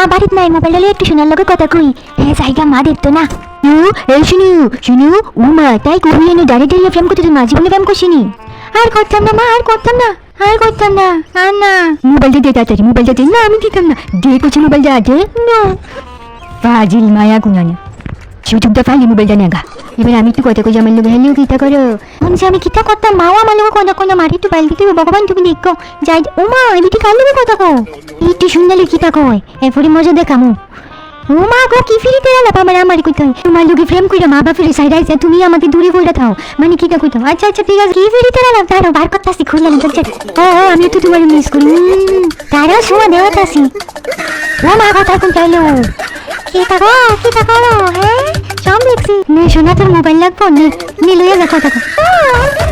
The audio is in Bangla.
মা বাড়িতে নাই মোবাইল ডালে একটু শোনার লোকে কথা কই। হ্যাঁ জায়গা মা, দেখতো না। ইউ, এই শুনি শুনি উমা তাই কবি এনে দাঁড়িয়ে দাঁড়িয়ে প্রেম করতে মা জীবনে প্রেম করছিনি। আর করতাম না মা, আর করতাম না, আর করতাম না, আর না। মোবাইলটা দে তাড়াতাড়ি মোবাইলটা দে না, আমি দিতাম না। দে করছি মোবাইলটা দে না। ফাজিল মায়া কুনানে সুযোগটা ফাইলি মোবাইলটা নেগা এবার আমি একটু কথা কই আমার লোক হ্যালো কিতা করো। মনসে আমি কিতা করতাম, মাও আমার লোক কথা কোনো মারি তো বাইল দিতে ভগবান তুমি দেখো। যাই ও মা এদিকে কার লোক কথা কও? একটু শুনলে কিতা কয়, এরপরে মজা দেখামু। ও গো, কি ফিরিতে গেলা আমার আমার কইতাম তোমার লোকে প্রেম কইরা মা বাপের সাইড আইছে তুমি আমাকে দূরে কইরা থাও মানে কিতা কইতাম আচ্ছা আচ্ছা ঠিক আছে। কি ফিরিতে গেলাম তারও বার করতাছি, খুললে না, চল ও ও আমি তো তোমার মিস করি। তারও সময় দেওয়াতাছি ও মা কথা কোন চাইলো কি থাকো কি থাকো হ্যাঁ? সব দেখছি নে শোনা তোর মোবাইল